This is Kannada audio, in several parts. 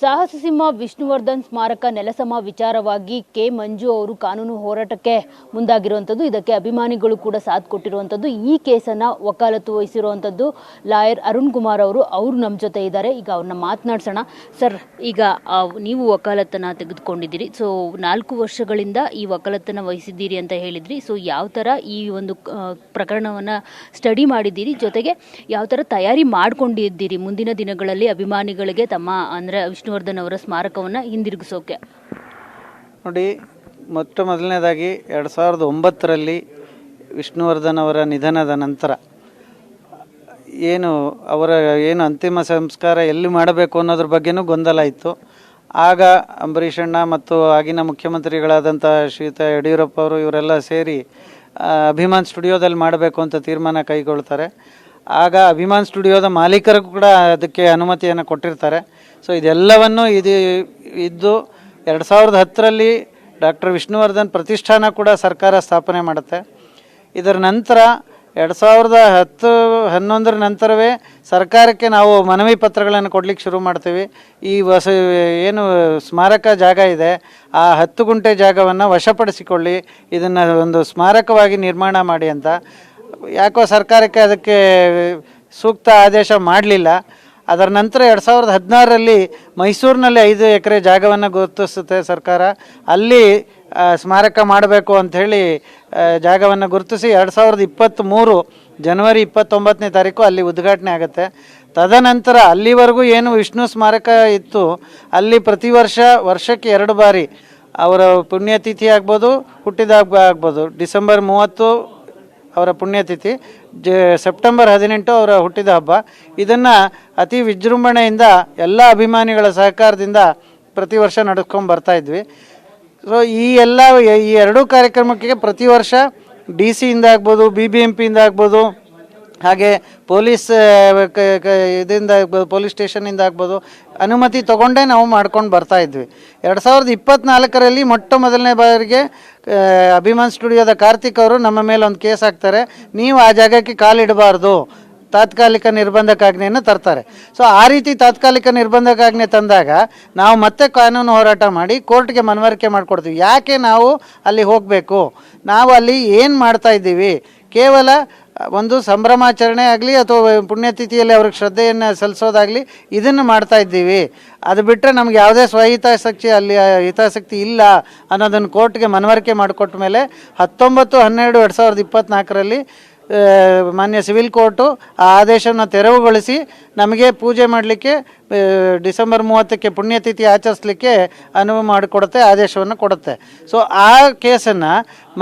ಸಾಹಸ ಸಿಂಹ ವಿಷ್ಣುವರ್ಧನ್ ಸ್ಮಾರಕ ನೆಲಸಮ ವಿಚಾರವಾಗಿ ಕೆ. ಮಂಜು ಅವರು ಕಾನೂನು ಹೋರಾಟಕ್ಕೆ ಮುಂದಾಗಿರುವಂಥದ್ದು. ಇದಕ್ಕೆ ಅಭಿಮಾನಿಗಳು ಕೂಡ ಸಾಥ್ ಕೊಟ್ಟಿರುವಂಥದ್ದು. ಈ ಕೇಸನ್ನು ವಕಾಲತ್ತು ವಹಿಸಿರುವಂಥದ್ದು ಲಾಯರ್ ಅರುಣ್ ಕುಮಾರ್ ಅವರು. ಅವರು ನಮ್ಮ ಜೊತೆ ಇದ್ದಾರೆ. ಈಗ ಅವ್ರನ್ನ ಮಾತನಾಡ್ಸೋಣ. ಸರ್, ಈಗ ನೀವು ವಕಾಲತ್ತನ್ನು ತೆಗೆದುಕೊಂಡಿದ್ದೀರಿ. ಸೊ, ನಾಲ್ಕು ವರ್ಷಗಳಿಂದ ಈ ವಕಾಲತ್ತನ್ನು ವಹಿಸಿದ್ದೀರಿ ಅಂತ ಹೇಳಿದ್ರಿ. ಸೊ, ಯಾವ ಥರ ಈ ಒಂದು ಪ್ರಕರಣವನ್ನು ಸ್ಟಡಿ ಮಾಡಿದ್ದೀರಿ? ಜೊತೆಗೆ ಯಾವ ಥರ ತಯಾರಿ ಮಾಡ್ಕೊಂಡಿದ್ದೀರಿ? ಮುಂದಿನ ದಿನಗಳಲ್ಲಿ ಅಭಿಮಾನಿಗಳಿಗೆ ತಮ್ಮ, ಅಂದರೆ ವಿಷ್ಣುವರ್ಧನ್ ಅವರ ಸ್ಮಾರಕವನ್ನು ಹಿಂದಿರುಗಿಸೋಕೆ. ನೋಡಿ ಮೊಟ್ಟ ಮೊದಲನೇದಾಗಿ ಎರಡು ಸಾವಿರದ ಒಂಬತ್ತರಲ್ಲಿ ವಿಷ್ಣುವರ್ಧನ್ ಅವರ ನಿಧನದ ನಂತರ ಏನು ಅವರ ಏನು ಅಂತಿಮ ಸಂಸ್ಕಾರ ಎಲ್ಲಿ ಮಾಡಬೇಕು ಅನ್ನೋದ್ರ ಬಗ್ಗೆನೂ ಗೊಂದಲ ಇತ್ತು. ಆಗ ಅಂಬರೀಷಣ್ಣ ಮತ್ತು ಆಗಿನ ಮುಖ್ಯಮಂತ್ರಿಗಳಾದಂಥ ಶ್ರೀಯುತ ಯಡಿಯೂರಪ್ಪ ಅವರು ಇವರೆಲ್ಲ ಸೇರಿ ಅಭಿಮಾನ್ ಸ್ಟುಡಿಯೋದಲ್ಲಿ ಮಾಡಬೇಕು ಅಂತ ತೀರ್ಮಾನ ಕೈಗೊಳ್ತಾರೆ. ಆಗ ಅಭಿಮಾನ್ ಸ್ಟುಡಿಯೋದ ಮಾಲೀಕರು ಕೂಡ ಅದಕ್ಕೆ ಅನುಮತಿಯನ್ನು ಕೊಟ್ಟಿರ್ತಾರೆ. ಸೊ ಇದೆಲ್ಲವನ್ನು ಇದು ಇದ್ದು ಎರಡು ಸಾವಿರದ ಹತ್ತರಲ್ಲಿ ಡಾಕ್ಟರ್ ವಿಷ್ಣುವರ್ಧನ್ ಪ್ರತಿಷ್ಠಾನ ಕೂಡ ಸರ್ಕಾರ ಸ್ಥಾಪನೆ ಮಾಡುತ್ತೆ. ಇದರ ನಂತರ ಎರಡು ಸಾವಿರದ ಹತ್ತು, ಹನ್ನೊಂದರ ನಂತರವೇ ಸರ್ಕಾರಕ್ಕೆ ನಾವು ಮನವಿ ಪತ್ರಗಳನ್ನು ಕೊಡ್ಲಿಕ್ಕೆ ಶುರು ಮಾಡ್ತೀವಿ. ಈ ವಸ ಏನು ಸ್ಮಾರಕ ಜಾಗ ಇದೆ, ಆ ಹತ್ತು ಗುಂಟೆ ಜಾಗವನ್ನು ವಶಪಡಿಸಿಕೊಳ್ಳಿ, ಇದನ್ನು ಒಂದು ಸ್ಮಾರಕವಾಗಿ ನಿರ್ಮಾಣ ಮಾಡಿ ಅಂತ. ಯಾಕೋ ಸರ್ಕಾರಕ್ಕೆ ಅದಕ್ಕೆ ಸೂಕ್ತ ಆದೇಶ ಮಾಡಲಿಲ್ಲ. ಅದರ ನಂತರ ಎರಡು ಸಾವಿರದ ಹದಿನಾರರಲ್ಲಿ ಮೈಸೂರಿನಲ್ಲಿ ಐದು ಎಕರೆ ಜಾಗವನ್ನು ಗುರುತಿಸುತ್ತೆ ಸರ್ಕಾರ. ಅಲ್ಲಿ ಸ್ಮಾರಕ ಮಾಡಬೇಕು ಅಂಥೇಳಿ ಜಾಗವನ್ನು ಗುರುತಿಸಿ ಎರಡು ಸಾವಿರದ ಇಪ್ಪತ್ತ್ಮೂರು ಜನವರಿ ಇಪ್ಪತ್ತೊಂಬತ್ತನೇ ತಾರೀಕು ಅಲ್ಲಿ ಉದ್ಘಾಟನೆ ಆಗುತ್ತೆ. ತದನಂತರ ಅಲ್ಲಿವರೆಗೂ ಏನು ವಿಷ್ಣು ಸ್ಮಾರಕ ಇತ್ತು, ಅಲ್ಲಿ ಪ್ರತಿ ವರ್ಷ ವರ್ಷಕ್ಕೆ ಎರಡು ಬಾರಿ ಅವರ ಪುಣ್ಯತಿಥಿ ಆಗ್ಬೋದು, ಹುಟ್ಟಿದ ಹಬ್ಬ ಆಗ್ಬೋದು. ಡಿಸೆಂಬರ್ ಮೂವತ್ತು ಅವರ ಪುಣ್ಯತಿಥಿ. ಜ, ಸೆಪ್ಟೆಂಬರ್ ಹದಿನೆಂಟು ಅವರ ಹುಟ್ಟಿದ ಹಬ್ಬ. ಇದನ್ನು ಅತಿ ವಿಜೃಂಭಣೆಯಿಂದ ಎಲ್ಲ ಅಭಿಮಾನಿಗಳ ಸಹಕಾರದಿಂದ ಪ್ರತಿ ವರ್ಷ ನಡೆಸ್ಕೊಂಡು ಬರ್ತಾ ಇದ್ವಿ. ಸೊ ಈ ಎಲ್ಲ, ಈ ಎರಡೂ ಕಾರ್ಯಕ್ರಮಕ್ಕೆ ಪ್ರತಿ ವರ್ಷ ಡಿ ಸಿಯಿಂದ ಆಗ್ಬೋದು, ಬಿ ಬಿ ಎಂ ಪಿಯಿಂದ ಆಗ್ಬೋದು ಹಾಗೆ ಪೊಲೀಸ್ ಇದರಿಂದ ಪೊಲೀಸ್ ಸ್ಟೇಷನಿಂದ ಆಗ್ಬೋದು. ಅನುಮತಿ ತೊಗೊಂಡೇ ನಾವು ಮಾಡ್ಕೊಂಡು ಬರ್ತಾ ಇದ್ವಿ. ಎರಡು ಸಾವಿರದ ಇಪ್ಪತ್ತ್ನಾಲ್ಕರಲ್ಲಿ ಮೊಟ್ಟ ಮೊದಲನೇ ಬಾರಿಗೆ ಅಭಿಮಾನ್ ಸ್ಟುಡಿಯೋದ ಕಾರ್ತಿಕ್ ಅವರು ನಮ್ಮ ಮೇಲೆ ಒಂದು ಕೇಸ್ ಹಾಕ್ತಾರೆ. ನೀವು ಆ ಜಾಗಕ್ಕೆ ಕಾಲಿಡಬಾರ್ದು. ತಾತ್ಕಾಲಿಕ ನಿರ್ಬಂಧಕಾಜ್ಞೆಯನ್ನು ತರ್ತಾರೆ. ಸೊ ಆ ರೀತಿ ತಾತ್ಕಾಲಿಕ ನಿರ್ಬಂಧಕಾಜ್ಞೆ ತಂದಾಗ ನಾವು ಮತ್ತೆ ಕಾನೂನು ಹೋರಾಟ ಮಾಡಿ ಕೋರ್ಟ್ಗೆ ಮನವರಿಕೆ ಮಾಡಿಕೊಡ್ತೀವಿ. ಯಾಕೆ ನಾವು ಅಲ್ಲಿ ಹೋಗಬೇಕು? ನಾವು ಅಲ್ಲಿ ಏನು ಮಾಡ್ತಾ ಇದ್ದೀವಿ? ಕೇವಲ ಒಂದು ಸಂಭ್ರಮಾಚರಣೆ ಆಗಲಿ ಅಥವಾ ಪುಣ್ಯತಿಥಿಯಲ್ಲಿ ಅವ್ರಿಗೆ ಶ್ರದ್ಧೆಯನ್ನು ಸಲ್ಲಿಸೋದಾಗಲಿ ಇದನ್ನು ಮಾಡ್ತಾ ಇದ್ದೀವಿ. ಅದು ಬಿಟ್ಟರೆ ನಮ್ಗೆ ಯಾವುದೇ ಸ್ವಹಿತಾಸಕ್ತಿ ಅಲ್ಲಿ ಹಿತಾಸಕ್ತಿ ಇಲ್ಲ ಅನ್ನೋದನ್ನು ಕೋರ್ಟ್ಗೆ ಮನವರಿಕೆ ಮಾಡಿಕೊಟ್ಟ ಮೇಲೆ ಹತ್ತೊಂಬತ್ತು, ಹನ್ನೆರಡು, ಎರಡು ಸಾವಿರದ ಇಪ್ಪತ್ತ್ನಾಲ್ಕರಲ್ಲಿ ಮಾನ್ಯ ಸಿವಿಲ್ ಕೋರ್ಟು ಆ ಆದೇಶವನ್ನು ತೆರವುಗೊಳಿಸಿ ನಮಗೆ ಪೂಜೆ ಮಾಡಲಿಕ್ಕೆ ಡಿಸೆಂಬರ್ ಮೂವತ್ತಕ್ಕೆ ಪುಣ್ಯತಿಥಿ ಆಚರಿಸಲಿಕ್ಕೆ ಅನುವು ಮಾಡಿಕೊಡುತ್ತೆ, ಆದೇಶವನ್ನು ಕೊಡುತ್ತೆ. ಸೊ ಆ ಕೇಸನ್ನು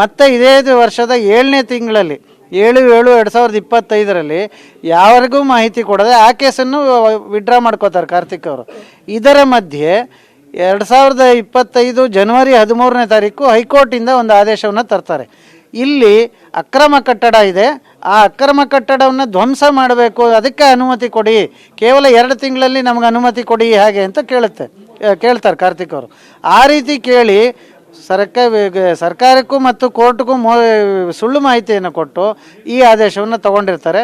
ಮತ್ತೆ ಇದೇ ವರ್ಷದ ಏಳನೇ ತಿಂಗಳಲ್ಲಿ ಏಳು ಏಳು ಎರಡು ಸಾವಿರದ ಇಪ್ಪತ್ತೈದರಲ್ಲಿ ಯಾರಿಗೂ ಮಾಹಿತಿ ಕೊಡದೆ ಆ ಕೇಸನ್ನು ವಿಡ್ರಾ ಮಾಡ್ಕೋತಾರೆ ಕಾರ್ತಿಕ್ ಅವರು. ಇದರ ಮಧ್ಯೆ ಎರಡು ಸಾವಿರದ ಇಪ್ಪತ್ತೈದು ಜನವರಿ ಹದಿಮೂರನೇ ತಾರೀಕು ಹೈಕೋರ್ಟಿಂದ ಒಂದು ಆದೇಶವನ್ನು ತರ್ತಾರೆ. ಇಲ್ಲಿ ಅಕ್ರಮ ಕಟ್ಟಡ ಇದೆ. ಆ ಅಕ್ರಮ ಕಟ್ಟಡವನ್ನು ಧ್ವಂಸ ಮಾಡಬೇಕು. ಅದಕ್ಕೆ ಅನುಮತಿ ಕೊಡಿ. ಕೇವಲ ಎರಡು ತಿಂಗಳಲ್ಲಿ ನಮಗೆ ಅನುಮತಿ ಕೊಡಿ ಹಾಗೆ ಅಂತ ಕೇಳುತ್ತೆ ಕೇಳ್ತಾರೆ ಕಾರ್ತಿಕ್ ಅವರು. ಆ ರೀತಿ ಕೇಳಿ ಸರ್ಕ ಸರ್ಕಾರಕ್ಕೂ ಮತ್ತು ಕೋರ್ಟ್ಗೂ ಮೋ ಸುಳ್ಳು ಮಾಹಿತಿಯನ್ನು ಕೊಟ್ಟು ಈ ಆದೇಶವನ್ನು ತಗೊಂಡಿರ್ತಾರೆ.